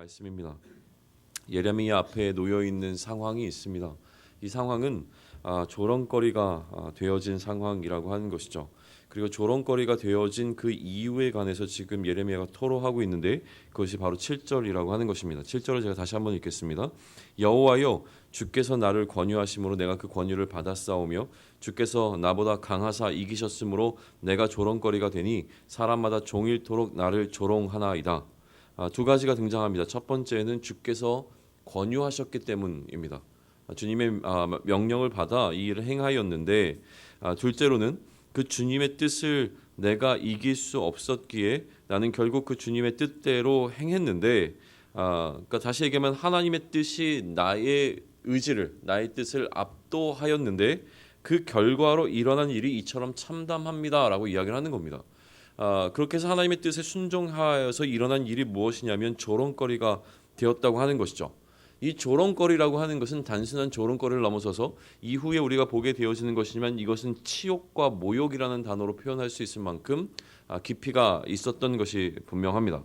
말씀입니다. 예레미야 앞에 놓여 있는 상황이 있습니다. 이 상황은 아, 조롱거리가 아, 되어진 상황이라고 하는 것이죠. 그리고 조롱거리가 되어진 그 이유에 관해서 지금 예레미야가 토로하고 있는데 그것이 바로 7절이라고 하는 것입니다. 7절을 제가 다시 한번 읽겠습니다. 여호와여 주께서 나를 권유하심으로 내가 그 권유를 받았사오며 주께서 나보다 강하사 이기셨으므로 내가 조롱거리가 되니 사람마다 종일토록 나를 조롱하나이다. 아, 두 가지가 등장합니다. 첫 번째는 주께서 권유하셨기 때문입니다. 아, 주님의 아, 명령을 받아 이 일을 행하였는데 아, 둘째로는 그 주님의 뜻을 내가 이길 수 없었기에 나는 결국 그 주님의 뜻대로 행했는데 아, 그러니까 다시 얘기하면 하나님의 뜻이 나의 의지를 나의 뜻을 압도하였는데 그 결과로 일어난 일이 이처럼 참담합니다라고 이야기를 하는 겁니다. 아, 그렇게 해서 하나님의 뜻에 순종하여서 일어난 일이 무엇이냐면 조롱거리가 되었다고 하는 것이죠. 이 조롱거리라고 하는 것은 단순한 조롱거리를 넘어서서 이후에 우리가 보게 되어지는 것이지만 이것은 치욕과 모욕이라는 단어로 표현할 수 있을 만큼 아, 깊이가 있었던 것이 분명합니다.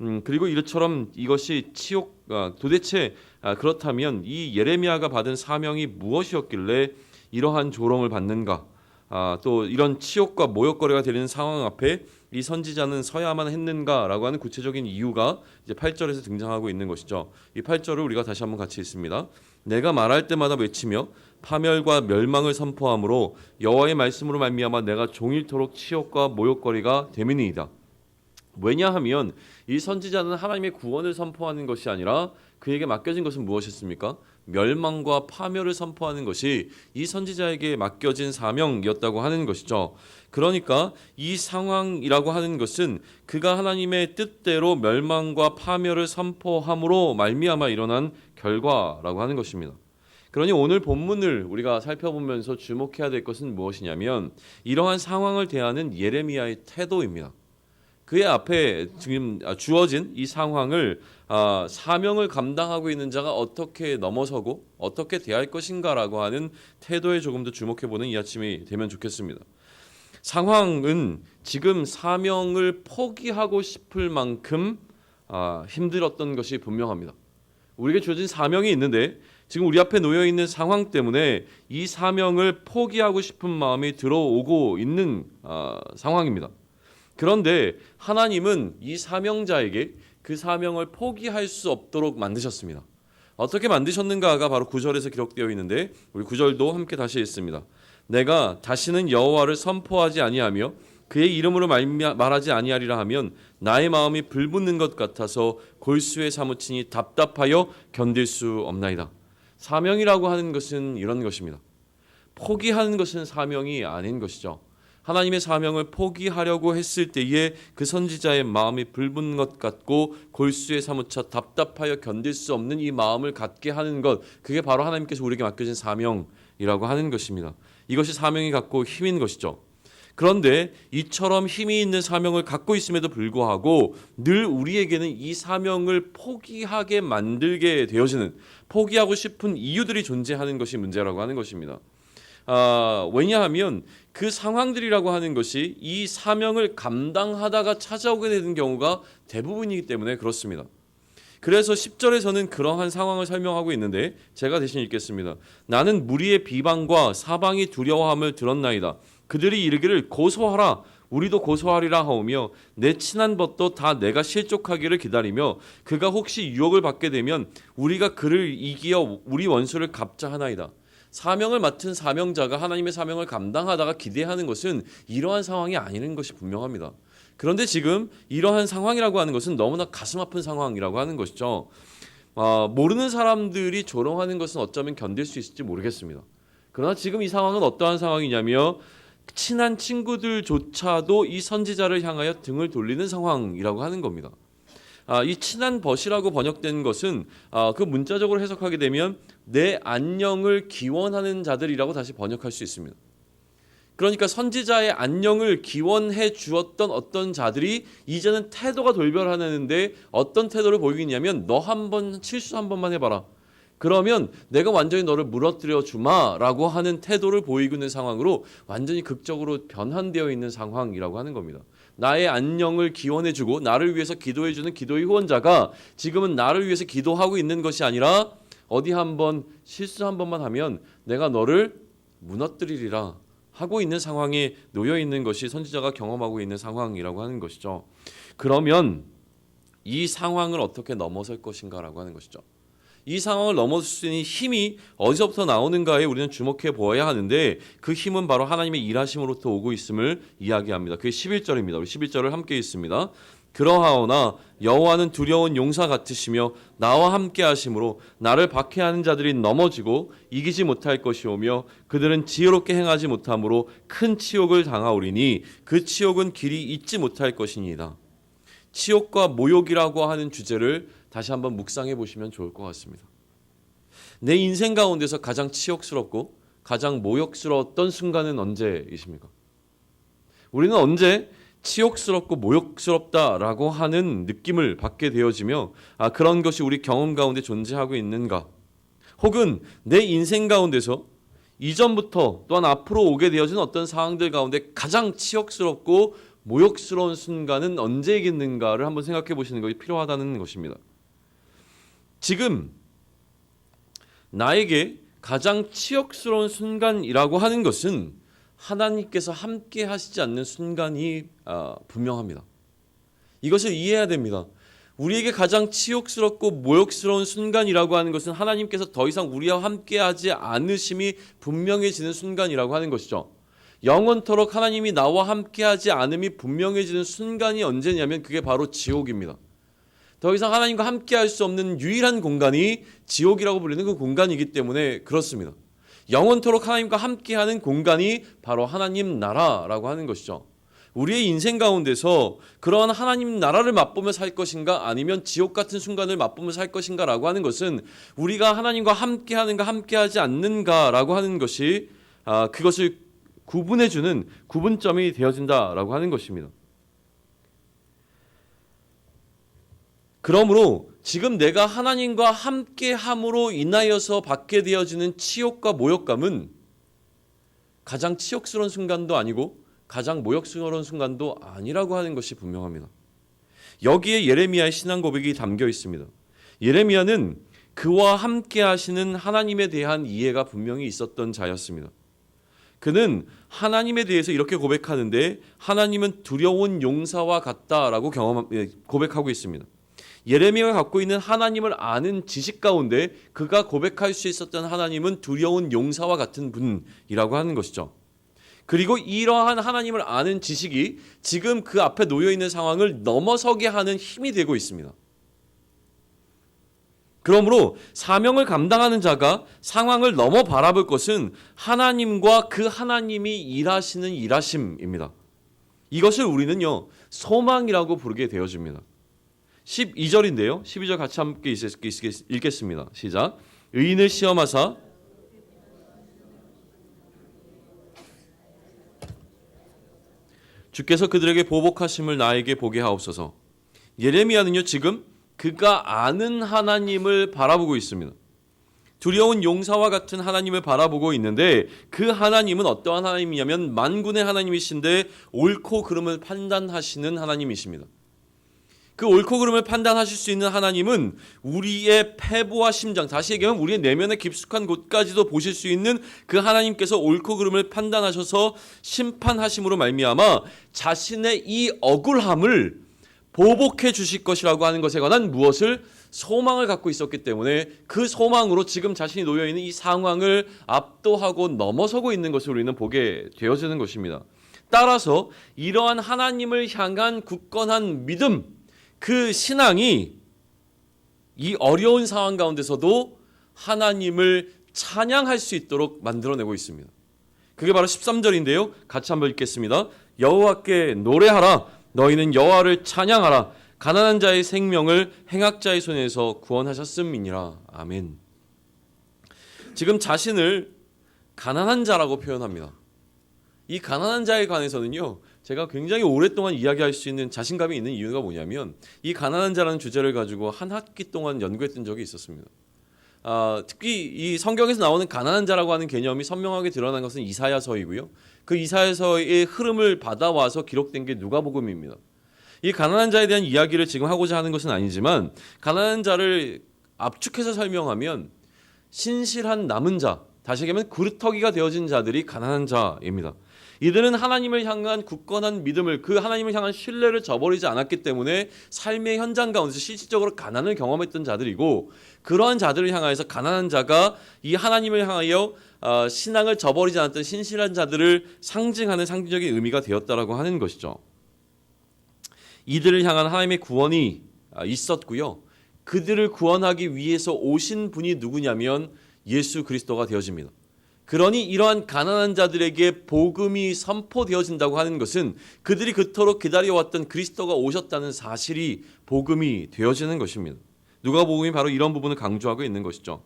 음, 그리고 이처럼 이것이 치욕 아, 도대체 아, 그렇다면 이 예레미야가 받은 사명이 무엇이었길래 이러한 조롱을 받는가? 아, 또 이런 치욕과 모욕거리가 되는 상황 앞에 이 선지자는 서야만 했는가라고 하는 구체적인 이유가 이제 8절에서 등장하고 있는 것이죠. 이 8절을 우리가 다시 한번 같이 읽습니다. 내가 말할 때마다 외치며 파멸과 멸망을 선포함으로 여호와의 말씀으로 말미암아 내가 종일토록 치욕과 모욕거리가 되민이이다. 왜냐하면 이 선지자는 하나님의 구원을 선포하는 것이 아니라 그에게 맡겨진 것은 무엇이었습니까? 멸망과 파멸을 선포하는 것이 이 선지자에게 맡겨진 사명이었다고 하는 것이죠. 그러니까 이 상황이라고 하는 것은 그가 하나님의 뜻대로 멸망과 파멸을 선포함으로 말미암아 일어난 결과라고 하는 것입니다. 그러니 오늘 본문을 우리가 살펴보면서 주목해야 될 것은 무엇이냐면 이러한 상황을 대하는 예레미야의 태도입니다. 그의 앞에 지금 주어진 이 상황을 아, 사명을 감당하고 있는 자가 어떻게 넘어서고 어떻게 대할 것인가라고 하는 태도에 조금 더 주목해 보는 이 아침이 되면 좋겠습니다. 상황은 지금 사명을 포기하고 싶을 만큼 아, 힘들었던 것이 분명합니다. 우리에게 주어진 사명이 있는데 지금 우리 앞에 놓여 있는 상황 때문에 이 사명을 포기하고 싶은 마음이 들어오고 있는 아, 상황입니다. 그런데 하나님은 이 사명자에게 그 사명을 포기할 수 없도록 만드셨습니다. 어떻게 만드셨는가가 바로 구절에서 기록되어 있는데 우리 구절도 함께 다시 읽습니다. 내가 다시는 여호와를 선포하지 아니하며 그의 이름으로 말하지 아니하리라 하면 나의 마음이 불붙는 것 같아서 골수에 사무치니 답답하여 견딜 수 없나이다. 사명이라고 하는 것은 이런 것입니다. 포기하는 것은 사명이 아닌 것이죠. 하나님의 사명을 포기하려고 했을 때에 그 선지자의 마음이 불붙는 것 같고 골수에 사무쳐 답답하여 견딜 수 없는 이 마음을 갖게 하는 것 그게 바로 하나님께서 우리에게 맡겨진 사명이라고 하는 것입니다. 이것이 사명이 갖고 힘인 것이죠. 그런데 이처럼 힘이 있는 사명을 갖고 있음에도 불구하고 늘 우리에게는 이 사명을 포기하게 만들게 되어지는 포기하고 싶은 이유들이 존재하는 것이 문제라고 하는 것입니다. 아, 왜냐하면 그 상황들이라고 하는 것이 이 사명을 감당하다가 찾아오게 되는 경우가 대부분이기 때문에 그렇습니다. 그래서 10절에서는 그러한 상황을 설명하고 있는데 제가 대신 읽겠습니다. 나는 무리의 비방과 사방이 두려워함을 들었나이다. 그들이 이르기를 고소하라 우리도 고소하리라 하오며 내 친한 벗도 다 내가 실족하기를 기다리며 그가 혹시 유혹을 받게 되면 우리가 그를 이기어 우리 원수를 갚자 하나이다. 사명을 맡은 사명자가 하나님의 사명을 감당하다가 기대하는 것은 이러한 상황이 아니는 것이 분명합니다. 그런데 지금 이러한 상황이라고 하는 것은 너무나 가슴 아픈 상황이라고 하는 것이죠. 어, 모르는 사람들이 조롱하는 것은 어쩌면 견딜 수 있을지 모르겠습니다. 그러나 지금 이 상황은 어떠한 상황이냐며 친한 친구들조차도 이 선지자를 향하여 등을 돌리는 상황이라고 하는 겁니다. 아, 이 친한 벗이라고 번역된 것은 아, 그 문자적으로 해석하게 되면 내 안녕을 기원하는 자들이라고 다시 번역할 수 있습니다. 그러니까 선지자의 안녕을 기원해 주었던 어떤 자들이 이제는 태도가 돌변하는데 어떤 태도를 보이냐면 너 한 번 실수 한 번만 해봐라. 그러면 내가 완전히 너를 무너뜨려 주마라고 하는 태도를 보이고 있는 상황으로 완전히 극적으로 변환되어 있는 상황이라고 하는 겁니다. 나의 안녕을 기원해주고 나를 위해서 기도해주는 기도의 후원자가 지금은 나를 위해서 기도하고 있는 것이 아니라 어디 한번 실수 한 번만 하면 내가 너를 무너뜨리리라 하고 있는 상황에 놓여 있는 것이 선지자가 경험하고 있는 상황이라고 하는 것이죠. 그러면 이 상황을 어떻게 넘어설 것인가라고 하는 것이죠. 이 상황을 넘어설 수 있는 힘이 어디서부터 나오는가에 우리는 주목해 보아야 하는데 그 힘은 바로 하나님의 일하심으로부터 오고 있음을 이야기합니다. 그게 11절입니다. 우리 11절을 함께 읽습니다. 그러하오나 여호와는 두려운 용사 같으시며 나와 함께 하심으로 나를 박해하는 자들이 넘어지고 이기지 못할 것이오며 그들은 지혜롭게 행하지 못함으로 큰 치욕을 당하오리니 그 치욕은 길이 잊지 못할 것이니이다. 치욕과 모욕이라고 하는 주제를 다시 한번 묵상해 보시면 좋을 것 같습니다. 내 인생 가운데서 가장 치욕스럽고 가장 모욕스러웠던 순간은 언제이십니까? 우리는 언제 치욕스럽고 모욕스럽다라고 하는 느낌을 받게 되어지며 아 그런 것이 우리 경험 가운데 존재하고 있는가? 혹은 내 인생 가운데서 이전부터 또한 앞으로 오게 되어진 어떤 상황들 가운데 가장 치욕스럽고 모욕스러운 순간은 언제이겠는가를 한번 생각해 보시는 것이 필요하다는 것입니다. 지금 나에게 가장 치욕스러운 순간이라고 하는 것은 하나님께서 함께 하시지 않는 순간이 아, 분명합니다. 이것을 이해해야 됩니다. 우리에게 가장 치욕스럽고 모욕스러운 순간이라고 하는 것은 하나님께서 더 이상 우리와 함께 하지 않으심이 분명해지는 순간이라고 하는 것이죠. 영원토록 하나님이 나와 함께하지 않음이 분명해지는 순간이 언제냐면 그게 바로 지옥입니다. 더 이상 하나님과 함께할 수 없는 유일한 공간이 지옥이라고 불리는 그 공간이기 때문에 그렇습니다. 영원토록 하나님과 함께하는 공간이 바로 하나님 나라라고 하는 것이죠. 우리의 인생 가운데서 그러한 하나님 나라를 맛보며 살 것인가 아니면 지옥 같은 순간을 맛보며 살 것인가라고 하는 것은 우리가 하나님과 함께하는가 함께하지 않는가라고 하는 것이 아, 그것을 구분해주는 구분점이 되어진다라고 하는 것입니다. 그러므로 지금 내가 하나님과 함께 함으로 인하여서 받게 되어지는 치욕과 모욕감은 가장 치욕스러운 순간도 아니고 가장 모욕스러운 순간도 아니라고 하는 것이 분명합니다. 여기에 예레미야의 신앙 고백이 담겨 있습니다. 예레미야는 그와 함께 하시는 하나님에 대한 이해가 분명히 있었던 자였습니다. 그는 하나님에 대해서 이렇게 고백하는데 하나님은 두려운 용사와 같다라고 경험 고백하고 있습니다. 예레미야가 갖고 있는 하나님을 아는 지식 가운데 그가 고백할 수 있었던 하나님은 두려운 용사와 같은 분이라고 하는 것이죠. 그리고 이러한 하나님을 아는 지식이 지금 그 앞에 놓여 있는 상황을 넘어서게 하는 힘이 되고 있습니다. 그러므로 사명을 감당하는 자가 상황을 넘어 바라볼 것은 하나님과 그 하나님이 일하시는 일하심입니다. 이것을 우리는요, 소망이라고 부르게 되어집니다. 12절인데요. 12절 같이 함께 읽겠습니다. 시작. 의인을 시험하사 주께서 그들에게 보복하심을 나에게 보게 하옵소서. 예레미야는요 지금 그가 아는 하나님을 바라보고 있습니다. 두려운 용사와 같은 하나님을 바라보고 있는데 그 하나님은 어떠한 하나님이냐면 만군의 하나님이신데 옳고 그름을 판단하시는 하나님이십니다. 그 옳고 그름을 판단하실 수 있는 하나님은 우리의 패부와 심장, 다시 얘기하면 우리의 내면의 깊숙한 곳까지도 보실 수 있는 그 하나님께서 옳고 그름을 판단하셔서 심판하심으로 말미암아 자신의 이 억울함을 보복해 주실 것이라고 하는 것에 관한 무엇을 소망을 갖고 있었기 때문에 그 소망으로 지금 자신이 놓여 있는 이 상황을 압도하고 넘어서고 있는 것을 우리는 보게 되어지는 것입니다. 따라서 이러한 하나님을 향한 굳건한 믿음 그 신앙이 이 어려운 상황 가운데서도 하나님을 찬양할 수 있도록 만들어내고 있습니다. 그게 바로 13절인데요. 같이 한번 읽겠습니다. 여호와께 노래하라 너희는 여호와를 찬양하라 가난한 자의 생명을 행악자의 손에서 구원하셨음이니라. 아멘. 지금 자신을 가난한 자라고 표현합니다. 이 가난한 자에 관해서는요. 제가 굉장히 오랫동안 이야기할 수 있는 자신감이 있는 이유가 뭐냐면 이 가난한 자라는 주제를 가지고 한 학기 동안 연구했던 적이 있었습니다. 아, 특히 이 성경에서 나오는 가난한 자라고 하는 개념이 선명하게 드러난 것은 이사야서이고요. 그 이사야서의 흐름을 받아와서 기록된 게 누가복음입니다. 이 가난한 자에 대한 이야기를 지금 하고자 하는 것은 아니지만 가난한 자를 압축해서 설명하면 신실한 남은 자, 다시 얘기하면 구루터기가 되어진 자들이 가난한 자입니다. 이들은 하나님을 향한 굳건한 믿음을 그 하나님을 향한 신뢰를 저버리지 않았기 때문에 삶의 현장 가운데서 실질적으로 가난을 경험했던 자들이고 그러한 자들을 향하여서 가난한 자가 이 하나님을 향하여 어, 신앙을 저버리지 않았던 신실한 자들을 상징하는 상징적인 의미가 되었다라고 하는 것이죠. 이들을 향한 하나님의 구원이 아, 있었고요. 그들을 구원하기 위해서 오신 분이 누구냐면 예수 그리스도가 되어집니다. 그러니 이러한 가난한 자들에게 복음이 선포되어진다고 하는 것은 그들이 그토록 기다려왔던 그리스도가 오셨다는 사실이 복음이 되어지는 것입니다. 누가 복음이 바로 이런 부분을 강조하고 있는 것이죠.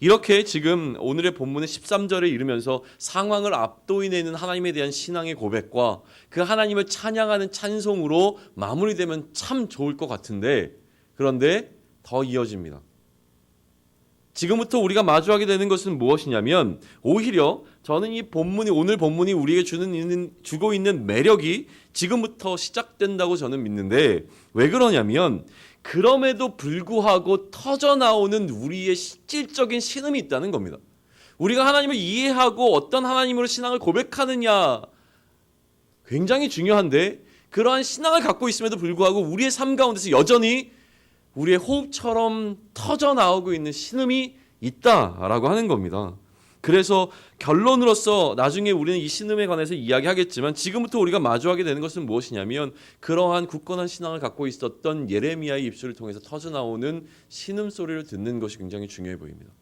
이렇게 지금 오늘의 본문의 13절에 이르면서 상황을 압도해내는 하나님에 대한 신앙의 고백과 그 하나님을 찬양하는 찬송으로 마무리되면 참 좋을 것 같은데 그런데 더 이어집니다. 지금부터 우리가 마주하게 되는 것은 무엇이냐면 오히려 저는 이 본문이 오늘 본문이 우리에게 주는 있는, 주고 있는 매력이 지금부터 시작된다고 저는 믿는데 왜 그러냐면 그럼에도 불구하고 터져 나오는 우리의 실질적인 신음이 있다는 겁니다. 우리가 하나님을 이해하고 어떤 하나님으로 신앙을 고백하느냐 굉장히 중요한데 그러한 신앙을 갖고 있음에도 불구하고 우리의 삶 가운데서 여전히 우리의 호흡처럼 터져 나오고 있는 신음이 있다라고 하는 겁니다. 그래서 결론으로서 나중에 우리는 이 신음에 관해서 이야기하겠지만 지금부터 우리가 마주하게 되는 것은 무엇이냐면 그러한 굳건한 신앙을 갖고 있었던 예레미야의 입술을 통해서 터져 나오는 신음 소리를 듣는 것이 굉장히 중요해 보입니다.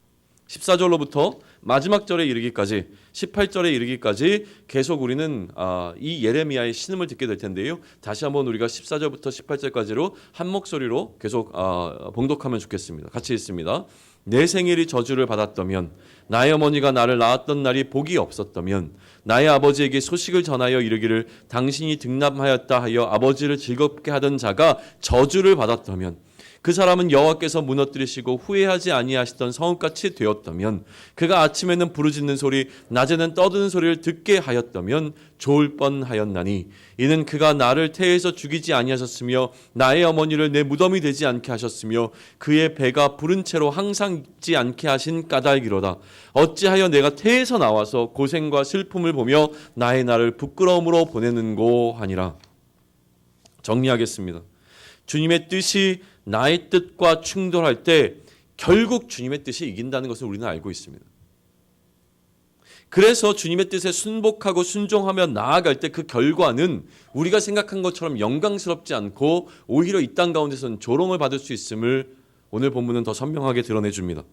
14절로부터 마지막 절에 이르기까지 18절에 이르기까지 계속 우리는 아, 이 예레미야의 신음을 듣게 될 텐데요. 다시 한번 우리가 14절부터 18절까지로 한 목소리로 계속 아, 봉독하면 좋겠습니다. 같이 읽습니다. 내 생일이 저주를 받았다면 나의 어머니가 나를 낳았던 날이 복이 없었다면 나의 아버지에게 소식을 전하여 이르기를 당신이 등남하였다 하여 아버지를 즐겁게 하던 자가 저주를 받았다면 그 사람은 여호와께서 무너뜨리시고 후회하지 아니하시던 성읍같이 되었다면 그가 아침에는 부르짖는 소리 낮에는 떠드는 소리를 듣게 하였다면 좋을 뻔하였나니 이는 그가 나를 태에서 죽이지 아니하셨으며 나의 어머니를 내 무덤이 되지 않게 하셨으며 그의 배가 부른 채로 항상 있지 않게 하신 까닭이로다. 어찌하여 내가 태에서 나와서 고생과 슬픔을 보며 나의 나를 부끄러움으로 보내는고 하니라. 정리하겠습니다. 주님의 뜻이 나의 뜻과 충돌할 때 결국 주님의 뜻이 이긴다는 것을 우리는 알고 있습니다. 그래서 주님의 뜻에 순복하고 순종하며 나아갈 때 그 결과는 우리가 생각한 것처럼 영광스럽지 않고 오히려 이 땅 가운데서는 조롱을 받을 수 있음을 오늘 본문은 더 선명하게 드러내 줍니다.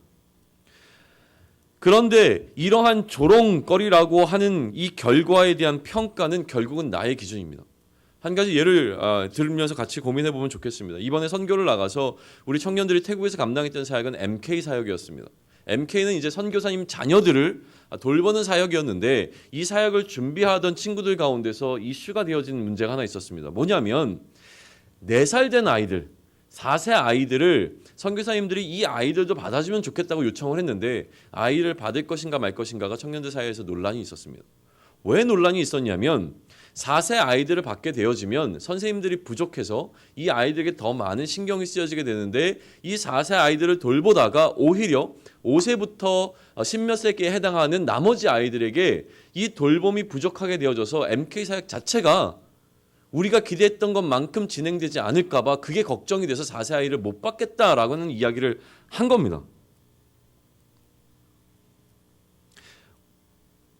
그런데 이러한 조롱거리라고 하는 이 결과에 대한 평가는 결국은 나의 기준입니다. 한 가지 예를 아, 들으면서 같이 고민해 보면 좋겠습니다. 이번에 선교를 나가서 우리 청년들이 태국에서 감당했던 사역은 MK 사역이었습니다. MK는 이제 선교사님 자녀들을 돌보는 사역이었는데 이 사역을 준비하던 친구들 가운데서 이슈가 되어진 문제가 하나 있었습니다. 뭐냐면 4살 된 아이들, 4세 아이들을 선교사님들이 이 아이들도 받아주면 좋겠다고 요청을 했는데 아이를 받을 것인가 말 것인가가 청년들 사이에서 논란이 있었습니다. 왜 논란이 있었냐면 4세 아이들을 받게 되어지면 선생님들이 부족해서 이 아이들에게 더 많은 신경이 쓰여지게 되는데 이 4세 아이들을 돌보다가 오히려 5세부터 10몇 세기에 해당하는 나머지 아이들에게 이 돌봄이 부족하게 되어져서 MK 사역 자체가 우리가 기대했던 것만큼 진행되지 않을까봐 그게 걱정이 돼서 4세 아이를 못 받겠다라고는 이야기를 한 겁니다.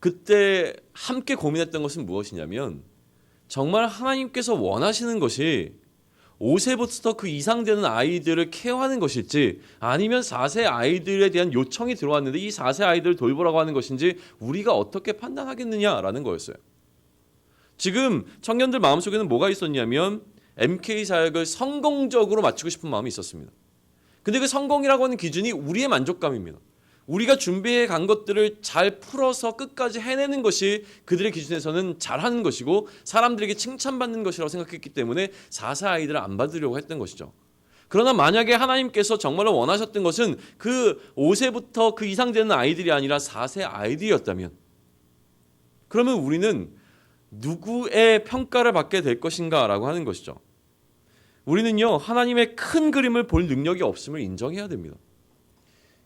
그때 함께 고민했던 것은 무엇이냐면 정말 하나님께서 원하시는 것이 5세부터 그 이상 되는 아이들을 케어하는 것일지 아니면 4세 아이들에 대한 요청이 들어왔는데 이 4세 아이들을 돌보라고 하는 것인지 우리가 어떻게 판단하겠느냐라는 거였어요. 지금 청년들 마음속에는 뭐가 있었냐면 MK 사역을 성공적으로 마치고 싶은 마음이 있었습니다. 근데 그 성공이라고 하는 기준이 우리의 만족감입니다. 우리가 준비해 간 것들을 잘 풀어서 끝까지 해내는 것이 그들의 기준에서는 잘하는 것이고 사람들에게 칭찬받는 것이라고 생각했기 때문에 사사 아이들을 안 받으려고 했던 것이죠. 그러나 만약에 하나님께서 정말로 원하셨던 것은 그 5세부터 그 이상 되는 아이들이 아니라 4세 아이들이었다면 그러면 우리는 누구의 평가를 받게 될 것인가라고 하는 것이죠. 우리는요, 하나님의 큰 그림을 볼 능력이 없음을 인정해야 됩니다.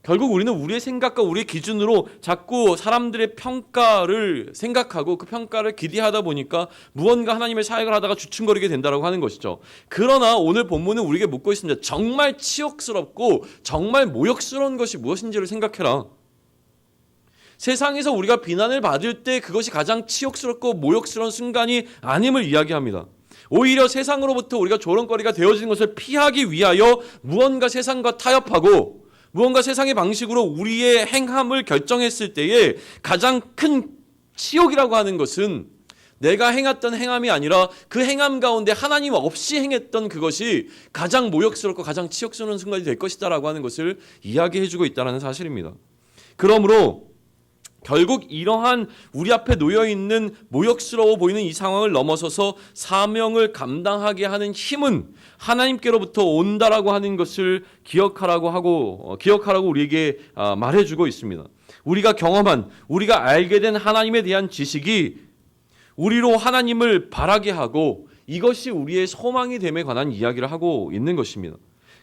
결국 우리는 우리의 생각과 우리의 기준으로 자꾸 사람들의 평가를 생각하고 그 평가를 기대하다 보니까 무언가 하나님의 사역을 하다가 주춤거리게 된다라고 하는 것이죠. 그러나 오늘 본문은 우리에게 묻고 있습니다. 정말 치욕스럽고 정말 모욕스러운 것이 무엇인지를 생각해라. 세상에서 우리가 비난을 받을 때 그것이 가장 치욕스럽고 모욕스러운 순간이 아님을 이야기합니다. 오히려 세상으로부터 우리가 조롱거리가 되어지는 것을 피하기 위하여 무언가 세상과 타협하고 무언가 세상의 방식으로 우리의 행함을 결정했을 때에 가장 큰 치욕이라고 하는 것은 내가 행했던 행함이 아니라 그 행함 가운데 하나님 없이 행했던 그것이 가장 모욕스럽고 가장 치욕스러운 순간이 될 것이다라고 하는 것을 이야기해주고 있다는 사실입니다. 그러므로 결국 이러한 우리 앞에 놓여 있는 모욕스러워 보이는 이 상황을 넘어서서 사명을 감당하게 하는 힘은 하나님께로부터 온다라고 하는 것을 기억하라고 하고 어, 기억하라고 우리에게 아, 말해주고 있습니다. 우리가 경험한 우리가 알게 된 하나님에 대한 지식이 우리로 하나님을 바라게 하고 이것이 우리의 소망이 됨에 관한 이야기를 하고 있는 것입니다.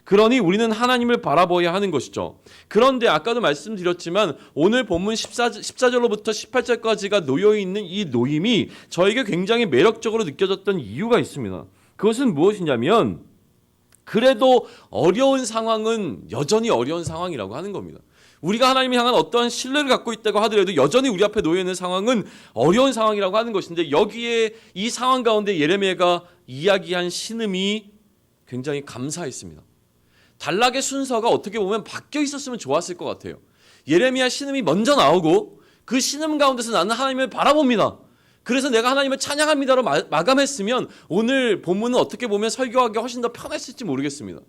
그러니 우리는 하나님을 바라보아야 하는 것이죠. 그런데 아까도 말씀드렸지만 오늘 본문 14, 14절로부터 18절까지가 놓여 있는 이 노임이 저에게 굉장히 매력적으로 느껴졌던 이유가 있습니다. 그것은 무엇이냐면 그래도 어려운 상황은 여전히 어려운 상황이라고 하는 겁니다. 우리가 하나님을 향한 어떠한 신뢰를 갖고 있다고 하더라도 여전히 우리 앞에 놓여 있는 상황은 어려운 상황이라고 하는 것인데 여기에 이 상황 가운데 예레미야가 이야기한 신음이 굉장히 감사했습니다. 단락의 순서가 어떻게 보면 바뀌어 있었으면 좋았을 것 같아요. 예레미야 신음이 먼저 나오고 그 신음 가운데서 나는 하나님을 바라봅니다. 그래서 내가 하나님을 찬양합니다로 마, 마감했으면 오늘 본문은 어떻게 보면 설교하기 훨씬 더 편했을지 모르겠습니다.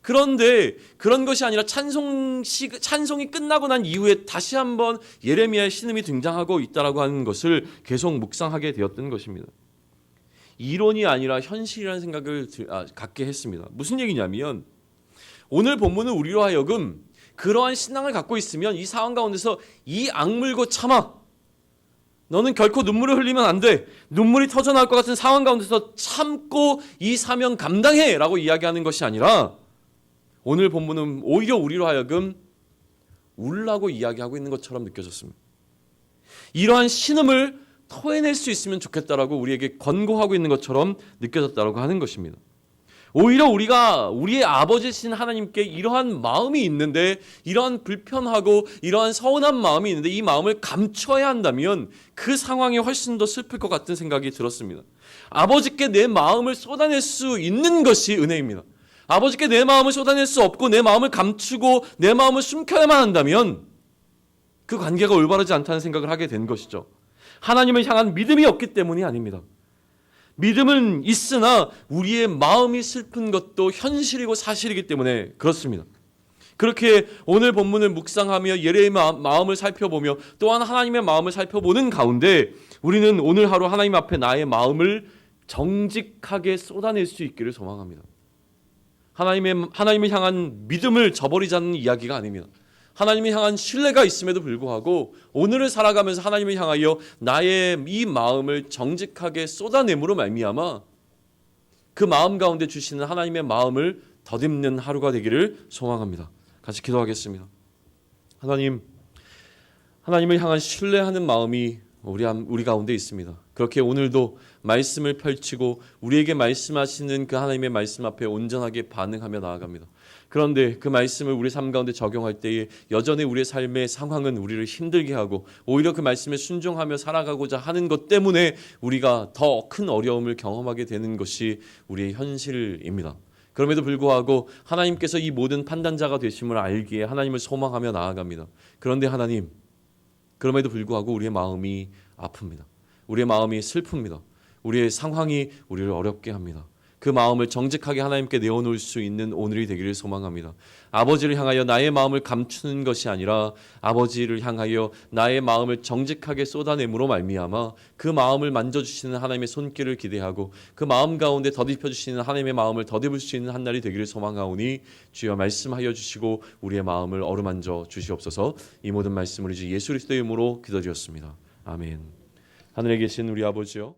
그런데 그런 것이 아니라 찬송 시 찬송이 끝나고 난 이후에 다시 한번 예레미야의 신음이 등장하고 있다라고 하는 것을 계속 묵상하게 되었던 것입니다. 이론이 아니라 현실이라는 생각을 아, 갖게 했습니다. 무슨 얘기냐면 오늘 본문은 우리로 하여금 그러한 신앙을 갖고 있으면 이 상황 가운데서 이 악물고 참아. 너는 결코 눈물을 흘리면 안 돼. 눈물이 터져 나올 것 같은 상황 가운데서 참고 이 사명 감당해. 라고 이야기하는 것이 아니라 오늘 본문은 오히려 우리로 하여금 울라고 이야기하고 있는 것처럼 느껴졌습니다. 이러한 신음을 토해낼 수 있으면 좋겠다라고 우리에게 권고하고 있는 것처럼 느껴졌다라고 하는 것입니다. 오히려 우리가 우리의 아버지신 하나님께 이러한 마음이 있는데 이러한 불편하고 이러한 서운한 마음이 있는데 이 마음을 감춰야 한다면 그 상황이 훨씬 더 슬플 것 같은 생각이 들었습니다. 아버지께 내 마음을 쏟아낼 수 있는 것이 은혜입니다. 아버지께 내 마음을 쏟아낼 수 없고 내 마음을 감추고 내 마음을 숨겨야만 한다면 그 관계가 올바르지 않다는 생각을 하게 된 것이죠. 하나님을 향한 믿음이 없기 때문이 아닙니다. 믿음은 있으나 우리의 마음이 슬픈 것도 현실이고 사실이기 때문에 그렇습니다. 그렇게 오늘 본문을 묵상하며 예레의 마음을 살펴보며 또한 하나님의 마음을 살펴보는 가운데 우리는 오늘 하루 하나님 앞에 나의 마음을 정직하게 쏟아낼 수 있기를 소망합니다. 하나님의 하나님을 향한 믿음을 저버리자는 이야기가 아닙니다. 하나님을 향한 신뢰가 있음에도 불구하고 오늘을 살아가면서 하나님을 향하여 나의 이 마음을 정직하게 쏟아내므로 말미암아 그 마음 가운데 주시는 하나님의 마음을 덧입는 하루가 되기를 소망합니다. 같이 기도하겠습니다. 하나님, 하나님을 향한 신뢰하는 마음이 우리 우리 가운데 있습니다. 그렇게 오늘도 말씀을 펼치고 우리에게 말씀하시는 그 하나님의 말씀 앞에 온전하게 반응하며 나아갑니다. 그런데 그 말씀을 우리 삶 가운데 적용할 때에 여전히 우리의 삶의 상황은 우리를 힘들게 하고 오히려 그 말씀에 순종하며 살아가고자 하는 것 때문에 우리가 더 큰 어려움을 경험하게 되는 것이 우리의 현실입니다. 그럼에도 불구하고 하나님께서 이 모든 판단자가 되심을 알기에 하나님을 소망하며 나아갑니다. 그런데 하나님, 그럼에도 불구하고 우리의 마음이 아픕니다. 우리의 마음이 슬픕니다. 우리의 상황이 우리를 어렵게 합니다. 그 마음을 정직하게 하나님께 내어놓을 수 있는 오늘이 되기를 소망합니다. 아버지를 향하여 나의 마음을 감추는 것이 아니라 아버지를 향하여 나의 마음을 정직하게 쏟아냄으로 말미암아 그 마음을 만져주시는 하나님의 손길을 기대하고 그 마음 가운데 더딥혀 주시는 하나님의 마음을 더듬을 수 있는 한 날이 되기를 소망하오니 주여 말씀하여 주시고 우리의 마음을 어루만져 주시옵소서 이 모든 말씀을 이제 예수 그리스도의 이름으로 기도드렸습니다. 아멘. 하늘에 계신 우리 아버지요